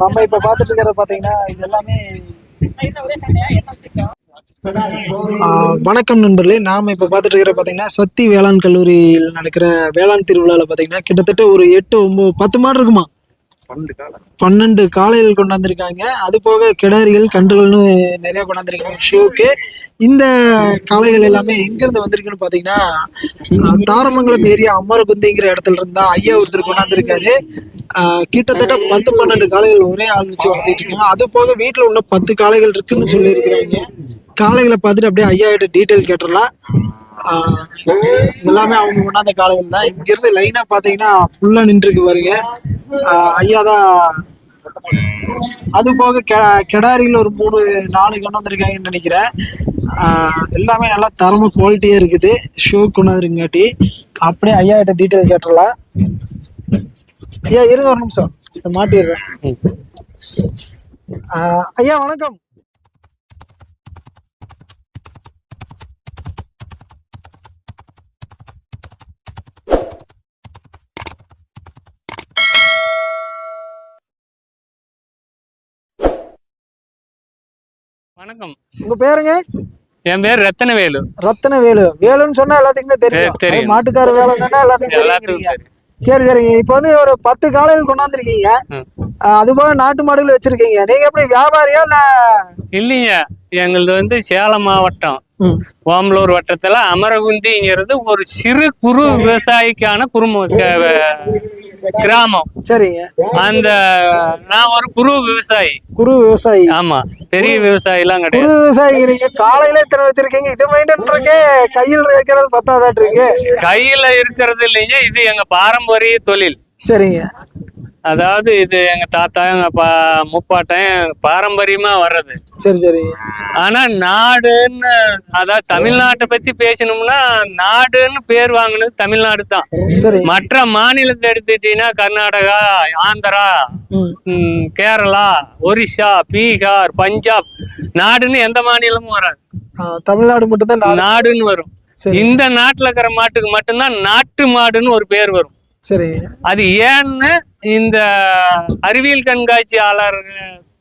நம்ம இப்ப பாத்துட்டு இருக்கிறத பாத்தீங்கன்னா இது எல்லாமே வணக்கம் நண்பர்களே நாம இப்ப பாத்துட்டு இருக்கிற பாத்தீங்கன்னா சக்தி வேளாண் கல்லூரியில் நடக்கிற வேளாண் திருவிழால பாத்தீங்கன்னா கிட்டத்தட்ட ஒரு எட்டு ஒன்பது பத்து மாடு இருக்குமா? பன்னெண்டு காளைகள் கொண்டாந்துருக்காங்க அது போக கிடாரிகள் கன்றுகள்னு நிறைய கொண்டாந்துருக்காங்க ஷோக்கு இந்த காளைகள் எல்லாமே எங்க இருந்து வந்திருக்குன்னு பாத்தீங்கன்னா ஆஹ் தாரமங்கலம் ஏரியா அமரகுந்திங்கிற இடத்துல இருந்தா ஐயா ஒருத்தர் கொண்டாந்துருக்காரு கிட்டத்தட்ட பத்து பன்னெண்டு காளைகள் ஒரே ஆள் வச்சு வளர்த்திட்டு இருக்காங்க. அது போக வீட்டுல இன்னும் பத்து காளைகள் இருக்குன்னு சொல்லியிருக்கிறாங்க. காளைகளை பார்த்துட்டு அப்படியே ஐயா கிட்ட டீட்டெயில் கேட்டுடலாம் எல்லாமே அவங்க கொண்டாந்த காளைகள் தான். இங்க இருந்து லைனா பாத்தீங்கன்னா ஃபுல்லா நின்றுருக்கு பாருங்க. ஐயா தான் அது போக கெ- கெடாரியில் ஒரு மூணு நாலு கொண்டு வந்திருக்காங்கன்னு நினைக்கிறேன். எல்லாமே நல்லா தரமா குவாலிட்டியா இருக்குது. ஷோ கொண்டாந்துருங்காட்டி. அப்படியே ஐயா கிட்ட டீட்டெயில் கேட்டுடலாம் ஐயா இருங்க ஒரு நிமிஷம். மாட்டிடுறேன். ஐயா வணக்கம். வணக்கம். உங்க பேருங்க? என் பேர் ரத்தனவேலு. ரத்தன வேலு வேலுன்னு சொன்னா எல்லாத்துக்குமே தெரியும். மாட்டுக்கார வேலை தானே எல்லாத்துக்கும் எல்லாத்துக்கும். சரி சரிங்க. இப்போ வந்து ஒரு பத்து காளைகள் கொண்டாந்துருக்கீங்க. அது போக நாட்டு மாடுகள் வச்சிருக்கீங்க. நீங்க எப்படி வியாபாரியா இல்ல? இல்லைங்க. எங்களது வந்து சேலம் மாவட்டம். ம். ஓமலூர் வட்டத்துல அமரகுந்திங்கிறது ஒரு சிறு குறு விவசாயிக்கான குறும க- கிராமம். சரிங்க. அந்த நான் ஒரு குறு விவசாயி. குரு விவசாயி. ஆமா பெரிய விவசாயி எல்லாம் குரு கிடையாது விவசாயிங்கிறீங்க காலையில இத்தனை வச்சிருக்கீங்க இது மைண்டன்றக்கே கையில் வைக்கிறது பத்தாதாட்டு இருக்கு கையில இருக்கிறது இல்லைங்க இது எங்க பாரம்பரிய தொழில். சரிங்க. அதாவது இது எங்க தாத்தா எங்க பா முப்பாட்டன் பாரம்பரியமா வர்றது. சரி சரிங்க ஆனா நாடுன்னு அதாவது தமிழ்நாட்டை பத்தி பேசணும்னா நாடுன்னு பேர் வாங்கினது தமிழ்நாடு தான். மற்ற மாநிலத்தை எடுத்துட்டீங்கன்னா கர்நாடகா ஆந்திரா கேரளா ஒரிஷா பீகார் பஞ்சாப். நாடுன்னு எந்த மாநிலமும் வராது. தமிழ்நாடு மட்டும் தான் நாடு. நாடுன்னு வரும். சரி. இந்த நாட்டுல இருக்கிற மாட்டுக்கு மட்டும்தான் நாட்டு மாடுன்னு ஒரு பேர் வரும். சரிங்க அது ஏன்னு இந்த அறிவியல் கண்காட்சியாளர்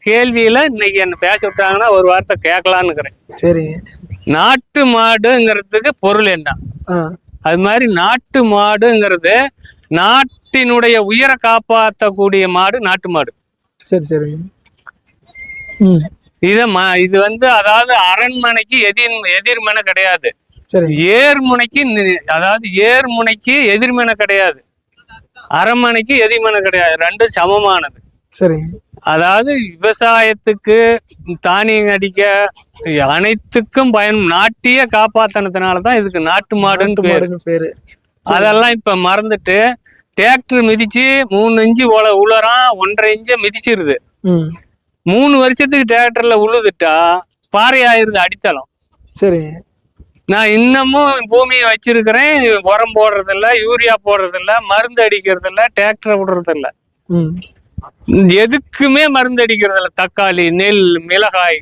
கேள்வியில இன்னைக்கு என்ன பேச விட்டாங்கன்னா ஒரு வார்த்தை கேட்கலான்னு இருக்கிறேன். சரிங்க நாட்டு மாடுங்கிறதுக்கு பொருள் என்ன? அது மாதிரி நாட்டு மாடுங்கிறது நாட்டினுடைய உயிரை காப்பாற்றக்கூடிய மாடு நாட்டு மாடு. சரி சரிங்க ம். இத ம இது வந்து அதாவது அரண்மனைக்கு எதிர் எதிர்மனை கிடையாது. ஏர்முனைக்கு அதாவது ஏர்முனைக்கு எதிர்மனை கிடையாது. அரண்மனைக்கு எதிர்மனை கிடையாது. ரெண்டும் சமமானது. சரிங்க. அதாவது விவசாயத்துக்கு தானியம் அடிக்க அனைத்துக்கும் பயன் நாட்டிய காப்பாத்தினதுனால தான் இதுக்கு நாட்டு மாடுன்னு பேரு. அதெல்லாம் இப்ப மறந்துட்டு டிராக்டர் மிதிச்சு மூணு இன்ச்சு உல உலரம் ஒன்றரை இன்ச்சை மிதிச்சிருது. மூணு வருஷத்துக்கு டிராக்டர்ல உழுதுட்டா பாறை ஆயிருது அடித்தளம். சரிங்க. நான் இன்னமும் பூமியை வச்சிருக்கிறேன் உரம் போடுறதில்ல யூரியா போடுறதில்ல மருந்து அடிக்கிறதில்ல டிராக்டரை விடுறதில்ல. எதுக்குமே மருந்து அடிக்கிறதில்ல. தக்காளி நெல் மிளகாய்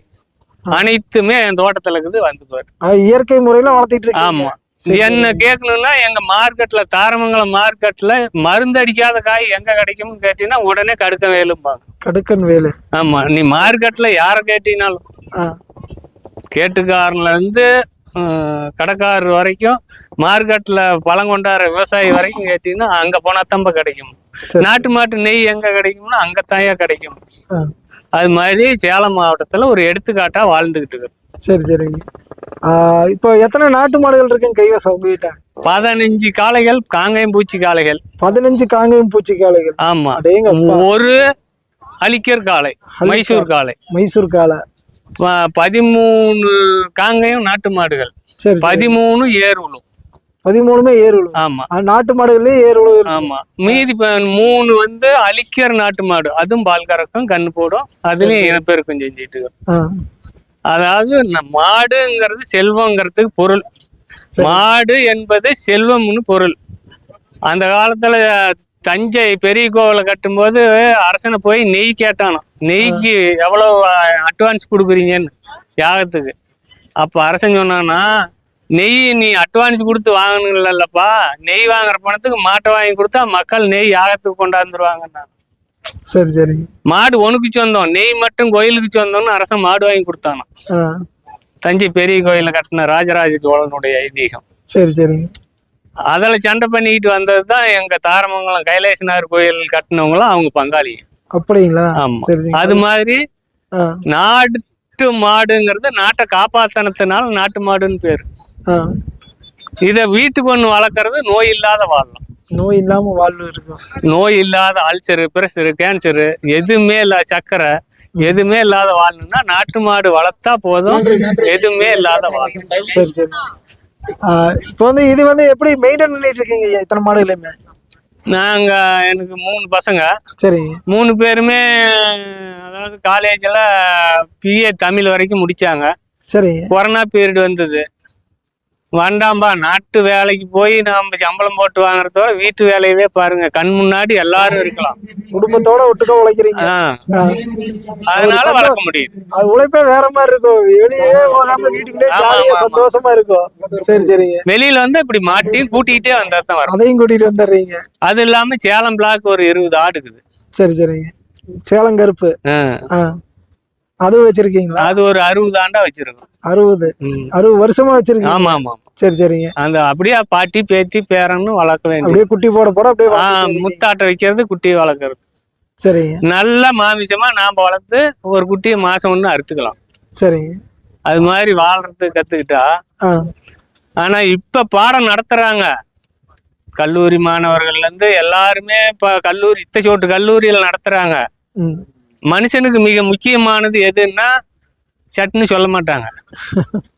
அனைத்துமே என் தோட்டத்துல இருக்குது வந்து பாரு அது இயற்கை முறையில வளர்த்திட்டு இருக்கீங்க. ஆமா. என்ன கேட்கணும்னா எங்க மார்க்கெட்ல தாரமங்கலம் மார்க்கெட்ல மருந்து அடிக்காத காய் எங்க கிடைக்கும்னு கேட்டீங்கன்னா உடனே கடுக்க வேலும்பாங்க. கடுக்கன் வேலு. ஆமா. நீ மார்க்கெட்ல யார கேட்டீங்கனாலும் கேட்டுக்காரன்ல இருந்து கடைக்காரர் வரைக்கும் மார்க்கெட்ல பழம் கொண்டாடுற விவசாயி வரைக்கும் கேட்டீங்கன்னா அங்க போனா தம்ப கிடைக்கும். நாட்டு மாட்டு நெய் எங்க கிடைக்கும்னா அங்கத்தாயா கிடைக்கும். ஆ, அது மாதிரி சேலம் மாவட்டத்துல ஒரு எடுத்துக்காட்டா வாழ்ந்துகிட்டு இருக்கு. சரி சரிங்க. இப்போ எத்தனை நாட்டு மாடுகள் இருக்குங்க கைவசம் உங்ககிட்ட? பதினஞ்சு காளைகள் காங்கயம் பூச்சி காளைகள். பதினஞ்சு காங்கேயம் பூச்சி காளைகள். ஆமா. ஒரு அலிக்கர் காளை. மைசூர் காளை. மைசூர் காளை. பதிமூணு காங்கயம் நாட்டு மாடுகள். சரி. பதிமூணு ஏர் உழு. பதிமூணுமே ஏர் உழவு ஆமா. நாட்டு மாடுகள்லயே ஏர் இருக்கு. ஆமா. மீதி மூணு வந்து அலிக்கர் நாட்டு மாடு. அதுவும் பால் கறக்கும் கண்ணு போடும். அதுலயும் இனப்பெருக்கம் செஞ்சுட்டு இருக்கோம். அதாவது மாடுங்கிறது செல்வங்கிறதுக்கு பொருள். மாடு என்பது செல்வம்னு பொருள். அந்த காலத்துல தஞ்சை பெரிய கோவிலை கட்டும்போது அரசனை போய் நெய் கேட்டானோ நெய்க்கு எவ்வளவு அட்வான்ஸ் கொடுக்குறீங்கன்னு யாகத்துக்கு. அப்ப அரசன் சொன்னானா நெய் நீ அட்வான்ஸ் கொடுத்து வாங்கணும்லப்பா. நெய் வாங்குற பணத்துக்கு மாட்டை வாங்கி கொடுத்தா மக்கள் நெய் யாகத்துக்கு கொண்டாந்துருவாங்கன்னா சரி சரிங்க மாடு உனக்கு சொந்தம். நெய் மட்டும் கோயிலுக்கு சொந்தம்னு அரசன் மாடு வாங்கி கொடுத்தானோ தஞ்சை பெரிய கோயில கட்டின ராஜராஜ சோழனுடைய ஐதீகம். சரி சரிங்க அதில் சண்டை பண்ணிக்கிட்டு வந்தது தான் எங்க தாரமங்கலம் கைலாசனார் கோயில் கட்டினவங்களும் அவங்க பங்காளி. அப்படிங்களா? ஆமா. சரி சரிங்க. அது மாதிரி நாட்டு மாடுங்கிறது நாட்டை காப்பாத்தனத்தினால நாட்டு மாடுன்னு பேர். இதை வீட்டுக்கு ஒன்று வளர்க்குறது நோய் இல்லாத வாழலாம் நோய் இல்லாம வாழ்வு இருக்கும் நோய் இல்லாத அல்சரு பிரஷரு கேன்சரு எதுவுமே இல்ல சக்கரை எதுவுமே இல்லாத வாழணும்னா நாட்டு மாடு வளர்த்தா போதும் எதுவுமே இல்லாத வாழணும் சரி சரி. இப்போ வந்து இது வந்து எப்படி மெயின்டைன் பண்ணிட்டு இருக்கீங்க இத்தனை மாடுகளையுமே? நாங்க எனக்கு மூணு பசங்க. சரிங்க மூணு பேருமே அதாவது காலேஜில் பிஏ தமிழ் வரைக்கும் முடிச்சாங்க. சரிங்க கொரோனா பீரியட் வந்தது. வேண்டாம்பா நாட்டு வேலைக்கு போய் நாம சம்பளம் போட்டு வாங்குறதோட வீட்டு வேலையவே பாருங்க. கண் முன்னாடி எல்லாரும் இருக்கலாம். குடும்பத்தோட ஒட்டுக்க உழைக்கிறீங்க. அதனால வளர்க்க முடியுது. அது உழைப்பே வேற மாதிரி இருக்கும். வெளியே போகாம வீட்டுக்குள்ளே. சந்தோஷமா இருக்கும். சரி சரிங்க. வெளியில வந்து இப்படி மாட்டியும் கூட்டிகிட்டே வந்தா தான் வரும். அதையும் கூட்டிட்டு வந்துடுறீங்க. அது இல்லாம சேலம் பிளாக் ஒரு இருபது ஆடு இருக்குது. சரி சரிங்க. சேலம் கருப்பு. அதுவும் வச்சிருக்கீங்களா? அது ஒரு அறுபது ஆண்டா வச்சிருக்கோம். அறுபது. ம். அறுபது வருஷமா வச்சிருக்கீங்க. ஆமா ஆமா. சரி சரிங்க. அந்த அப்படியே பாட்டி பேத்தி பேரன்னு வளர்க்க வேண்டிய அப்படியே குட்டி போட போட அப்படியே. முத்தாட்டை வைக்கிறது குட்டி வளர்க்கறது. சரிங்க. நல்ல மாமிசமா நாம வளர்த்து ஒரு குட்டியை மாசம் ஒண்ணு அறுத்துக்கலாம். சரிங்க. அது மாதிரி வாழ்றது கத்துக்கிட்டா ஆனா இப்ப பாடம் நடத்துறாங்க. கல்லூரி மாணவர்கள்ல இருந்து எல்லாருமே இப்ப கல்லூரி இத்தச்சோட்டு கல்லூரியில் நடத்துறாங்க. ம். மனுஷனுக்கு மிக முக்கியமானது எதுன்னா சட்னு சொல்ல மாட்டாங்க.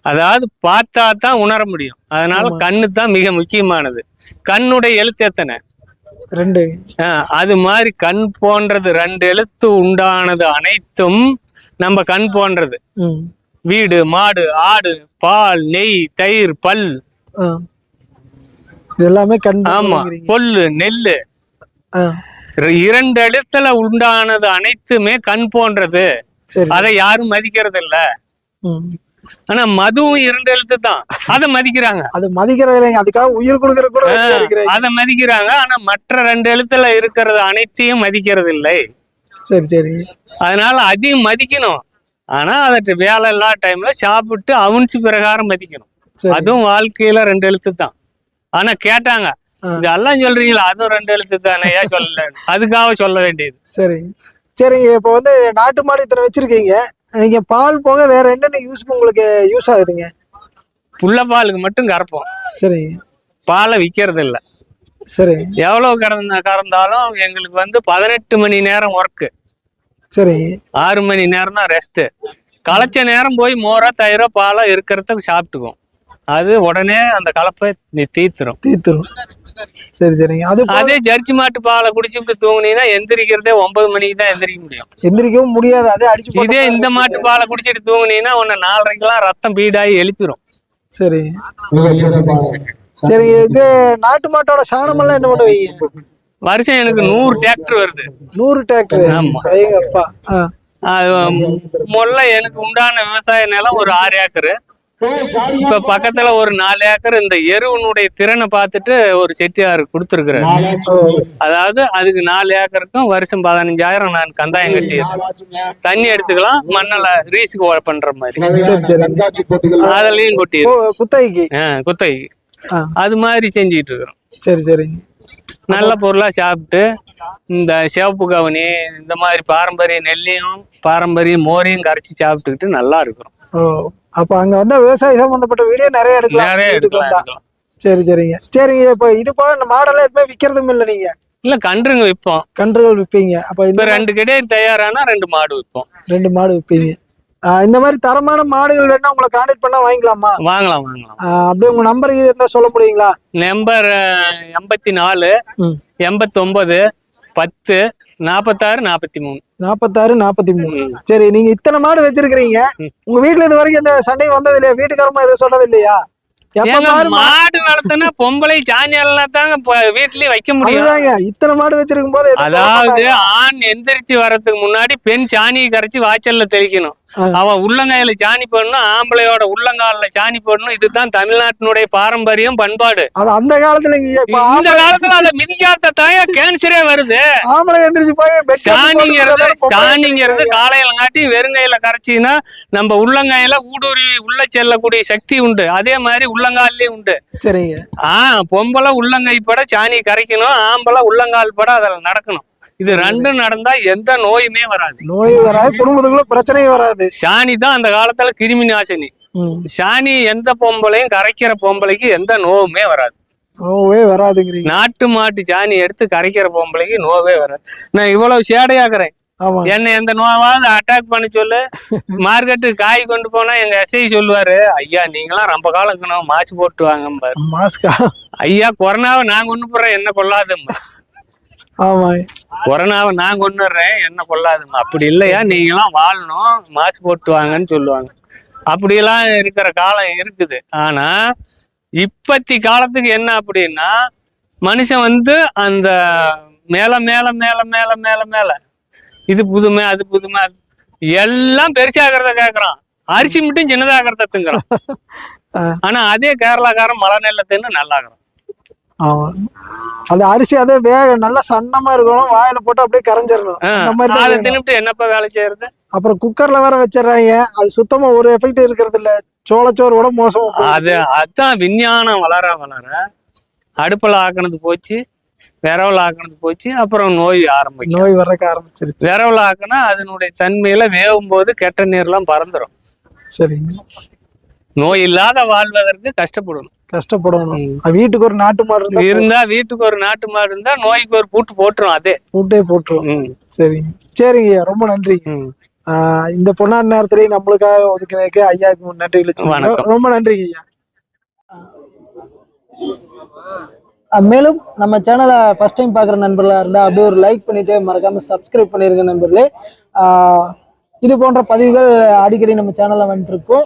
அதாவது பார்த்தா தான் உணர முடியும். அதனால. கண்ணு தான் மிக முக்கியமானது. கண்ணுடைய எழுத்து எத்தனை? ரெண்டு. அது மாதிரி கண் போன்றது ரெண்டு எழுத்து உண்டானது அனைத்தும் நம்ம கண் போன்றது. வீடு மாடு ஆடு பால் நெய் தயிர் பல். ஆ. இது எல்லாமே கண் ஆமா. கொள்ளு நெல்லு. இரண்டு எழுத்துல உண்டானது அனைத்துமே கண் போன்றது. அதை யாரும் மதிக்கிறது இல்ல ஆனா மதுவும் இரண்டு எழுத்து தான் அதை மதிக்கிறாங்க. அது மதிக்கிறது அதுக்காக உயிர் கொடுக்கற கூட அதை மதிக்கிறாங்க. ஆனா மற்ற ரெண்டு எழுத்துல இருக்கிறது அனைத்தையும் மதிக்கிறது இல்லை சரி சரி. அதனால அதையும் மதிக்கணும். ஆனா அதை வேலை இல்லாத டைம்ல சாப்பிட்டு அவன்ஸ் பிரகாரம் மதிக்கணும். அதுவும் வாழ்க்கையில ரெண்டு எழுத்து தான் ஆனா கேட்டாங்க. இதெல்லாம் சொல்றீங்களா? அதுவும் ரெண்டு எழுத்து தானே ஏன் சொல்லல அதுக்காக சொல்ல வேண்டியது. சரி. சரிங்க இப்போ வந்து நாட்டு மாடு இத்தனை வச்சிருக்கீங்க. நீங்க பால் போக வேற என்னென்ன யூஸ் உங்களுக்கு யூஸ் ஆகுதுங்க? புள்ள பாலுக்கு மட்டும் கறப்போம். சரிங்க. பாலை விற்கிறது இல்ல சரி எவ்வளவு கறந்த கறந்தாலும் எங்களுக்கு வந்து பதினெட்டு மணி நேரம் ஒர்க்கு சரி ஆறு மணி நேரம் தான் ரெஸ்ட் களைச்ச நேரம் போய் மோரோ தயிரோ பாலோ இருக்கிறத சாப்பிட்டுக்கும் அது உடனே அந்த கலப்பை நீ தீத்துரும் தீத்துரும் சரி சரிங்க. அது அதே ஜர்ச்சி மாட்டு பாலை குடிச்சுட்டு தூங்குனீங்கன்னா எந்திரிக்கிறதே ஒன்பது மணிக்கு தான் எந்திரிக்க முடியும். எந்திரிக்கவும் முடியாது அதே அடிச்சு இதே இந்த. மாட்டு பாலை குடிச்சிட்டு தூங்குனீங்கன்னா உன்னை நாலரைக்கெல்லாம் ரத்தம் பீடாகி எழுப்பிடும் சரி. சரிங்க இது நாட்டு மாட்டோட சாணம் எல்லாம் என்ன பண்ணுவீங்க? வருஷம் எனக்கு நூறு டிராக்டர் வருது. நூறு டிராக்டர் ஆமா. அப்பா முதல்ல எனக்கு உண்டான விவசாய நிலம் ஒரு ஆறு ஏக்கரு. இப்ப பக்கத்துல ஒரு நாலு ஏக்கர் இந்த எருவனுடைய திறனை பார்த்துட்டு ஒரு செட்டியார் கொடுத்துருக்குறாரு. அதாவது அதுக்கு நாலு ஏக்கருக்கும் வருஷம் பதினஞ்சாயிரம் நான் கந்தாயம் கட்டி தண்ணி எடுத்துக்கலாம் மண்ணில் ரீஸுக்கு பண்ற மாதிரி. சரி சரி. அதுலயும் கொட்டி குத்தகைக்கு? குத்தை ஆ. அது மாதிரி செஞ்சுட்டு இருக்கிறோம். சரி சரிங்க நல்ல பொருளா சாப்பிட்டு இந்த சிவப்பு கவனி இந்த மாதிரி பாரம்பரிய நெல்லையும் பாரம்பரிய மோரையும் கரைச்சி சாப்பிட்டுக்கிட்டு நல்லா இருக்கிறோம். அப்ப அங்க வந்து விவசாய சம்பந்தப்பட்ட வீடியோ நிறைய எடுக்கலாம். நிறைய எடுக்கலாம் சரி சரிங்க. சரிங்க இப்ப இது போக இந்த மாடெல்லாம் எதுவுமே விக்கிறதும் இல்ல நீங்க. இல்ல கன்றுங்க விற்போம். கன்றுகள் விப்பீங்க. அப்ப இந்த ரெண்டு கிடையாது தயாரானா ரெண்டு மாடு விற்போம். ரெண்டு மாடு விப்பீங்க. ஆ, இந்த மாதிரி தரமான மாடுகள் வேணா உங்களை கான்டாக்ட் பண்ணா வாங்கிக்கலாமா? வாங்கலாம் வாங்கலாம். அப்படியே உங்க நம்பர் இது இருந்தா சொல்ல முடியுங்களா? நம்பர் எண்பத்தி நாலு ம். எண்பத்தொன்பது பத்து நாற்பத்தாறு நாற்பத்தி மூணு. நாற்பத்தாறு நாற்பத்தி மூணு. சரி நீங்க இத்தனை மாடு வச்சிருக்கிறீங்க. உங்க வீட்டுல இது வரைக்கும் இந்த சண்டை வந்தது இல்லையா வீட்டுக்காரமா எதுவும் சொன்னது இல்லையா மாடு வளர்த்தனா பொம்பளை சாணியெல்லாம் தாங்க வீட்லயே வைக்க முடியும் இத்தனை மாடு வச்சிருக்கும் போது அதாவது. ஆண் எந்திரிச்சு வர்றதுக்கு முன்னாடி பெண் சாணியை கரைச்சு வாய்ச்சல்ல தெளிக்கணும். அவன் உள்ளங்கையில சாணி போடணும் ஆம்பளையோட உள்ளங்கால்ல சாணி போடணும். இதுதான் தமிழ்நாட்டினுடைய பாரம்பரியம் பண்பாடு. அது அந்த காலத்துல இந்த காலத்துல அதை மிதிக்காத தாய கேன்சரே வருது? ஆம்பளை எந்திரிச்சு போய் சாணிங்கிறது சாணிங்கிறது காலையில காட்டி வெறுங்கையில கரைச்சின்னா நம்ம உள்ளங்கையில ஊடுருவி உள்ள செல்லக்கூடிய சக்தி உண்டு. அதே மாதிரி உள்ளங்கால்லயும் உண்டு. சரிங்க. ஆஹ் பொம்பளை உள்ளங்கை பட சாணி கரைக்கணும் ஆம்பளை உள்ளங்கால் பட அதில் நடக்கணும். இது ரெண்டும் நடந்தா எந்த நோயுமே வராது. நோய் வராது குடும்பத்துக்குள்ள பிரச்சனையும் வராது. சாணி தான் அந்த காலத்துல கிருமி நாசினி. சாணி எந்த பொம்பளையும் கரைக்கிற பொம்பளைக்கு எந்த நோவுமே வராது. நோவே வராதுங்கிறீங்க. நாட்டு மாட்டு சாணி எடுத்து கரைக்கிற பொம்பளைக்கு நோவே வராது. நான் இவ்வளவு சேடையாக்குறேன். என்ன எந்த நோவாவது அட்டாக் பண்ண சொல்லு. மார்க்கெட்டு காய் கொண்டு போனா எங்க எஸ்ஐ சொல்லுவாரு ஐயா நீங்களாம் ரொம்ப காலம் இருக்கணும் மாசு போட்டு வாங்கம்பாரு. மாஸ்கா ஐயா கொரோனாவை நான் கொண்டு போறேன் என்ன கொள்ளாதும்மா. ஆமா. கொரோனாவை நான் கொண்டுறேன் என்ன கொள்ளாதும்மா. அப்படி இல்லையா? நீங்களாம் வாழணும். மாஸ்க் போட்டு வாங்கன்னு சொல்லுவாங்க. அப்படியெல்லாம் இருக்கிற காலம் இருக்குது. ஆனா இப்பத்தி காலத்துக்கு என்ன அப்படின்னா மனுஷன் வந்து அந்த மேல மேல மேல மேல மேல மேல. இது புதுமை அது புதுமை. எல்லாம் பெருசாகிறத கேக்குறான். அரிசி மட்டும் சின்னதாகிறத திங்குறான். ஆனா அதே கேரளாக்காரன் மழை நெல்லை தின்னு நல்லாகிறான். ஆமா. அது அரிசி அதே வேக நல்லா சன்னமா இருக்கணும். வாயில போட்டு அப்படியே கரைஞ்சிடணும் அந்த மாதிரி அதை. தின்னுட்டு என்னப்பா வேலை செய்யறது? அப்புறம் குக்கர்ல வேற வச்சிடறாங்க. அது சுத்தமா ஒரு எஃபெக்ட் இருக்கிறது இல்ல. சோளச்சோறு கூட மோசமா. அது அதான் விஞ்ஞானம் வளர வளர அடுப்புல ஆக்கினது போச்சு விரவல் ஆக்கினது போச்சு அப்புறம் நோய் ஆரம்பிக்கும். நோய் வர்றதுக்கு ஆரம்பிச்சிருச்சு. விரவல் ஆக்கினா அதனுடைய தன்மையில வேகும் போது கெட்ட நீர்லாம் பறந்துடும் சரிங்க. நோய் இல்லாத வாழ்வதற்கு கஷ்டப்படணும். கஷ்டப்படணும். வீட்டுக்கு ஒரு நாட்டு மாடு இருந்தா இருந்தா வீட்டுக்கு ஒரு நாட்டு மாடு இருந்தா நோய்க்கு ஒரு பூட்டு போட்டுரும் அதே. கூட்டே போட்டுரும். ம், சரிங்க. சரிங்க ஐயா ரொம்ப நன்றி இந்த பொன்னாடு நேரத்திலேயே நம்மளுக்காக ஒதுக்கினதுக்கு ஐயாவுக்கு நன்றி வணக்கம். ரொம்ப நன்றிங்க ஐயா. மேலும் நம்ம சேனலை ஃபர்ஸ்ட் டைம் பார்க்குற நண்பர்களாக இருந்தால் அப்படியே ஒரு லைக் பண்ணிட்டு மறக்காம சப்ஸ்கிரைப் பண்ணிருங்க நண்பர்களே. இது போன்ற பதிவுகள் அடிக்கடி நம்ம சேனலில் வந்துட்டு இருக்கோம்.